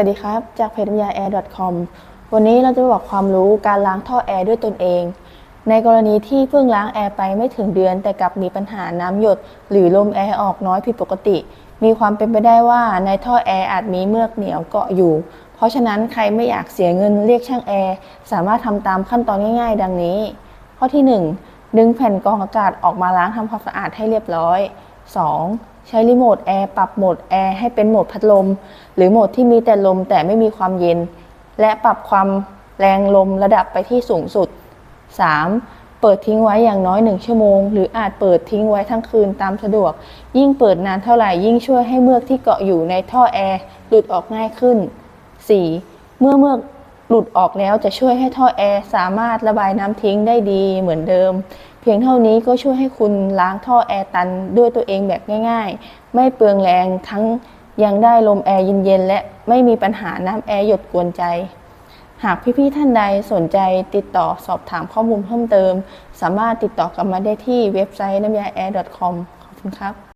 วัสดีครับ จากเพจน้ำยา air.com วันนี้เราจะบอกความรู้การล้างท่อแอร์ด้วยตนเอง ในกรณีที่เพิ่งล้างแอร์ไปไม่ถึงเดือน แต่กลับมีปัญหาน้ำหยด หรือลมแอร์ออกน้อยผิดปกติ มีความเป็นไปได้ว่าในท่อแอร์อาจมีเมือกเหนียวเกาะอยู่ เพราะฉะนั้นใครไม่อยากเสียเงินเรียกช่างแอร์ สามารถทำตามขั้นตอนง่าย ๆ ดังนี้ ข้อที่ 1 ดึงแผ่นกรองอากาศออกมาล้างทำความสะอาดให้เรียบร้อย 2. ใช้รีโมทแอร์ปรับโหมดแอร์ให้เป็นโหมดพัดลม หรือโหมดที่มีแต่ลมแต่ไม่มีความเย็น และปรับความแรงลมระดับไปที่สูงสุด 3. เปิดทิ้งไว้อย่างน้อย 1 ชั่วโมง หรืออาจเปิดทิ้งไว้ทั้งคืนตามสะดวก ยิ่งเปิดนานเท่าไหร่ยิ่งช่วยให้เมือกที่เกาะอยู่ในท่อแอร์หลุดออกง่ายขึ้น 4. เมื่อเมือก หลุดออกแล้วจะช่วยให้ท่อแอร์สามารถระบายน้ำทิ้งได้ดีเหมือนเดิม เพียงเท่านี้ก็ช่วยให้คุณล้างท่อแอร์ตันด้วยตัวเองแบบง่าย ๆ ไม่เปลืองแรงทั้งยังได้ลมแอร์เย็นๆและไม่มีปัญหาน้ำแอร์หยดกวนใจ หากพี่ๆท่านใดสนใจติดต่อสอบถามข้อมูลเพิ่มเติม สามารถติดต่อกลับมาได้ที่เว็บไซต์น้ำยา air.com ขอบคุณครับ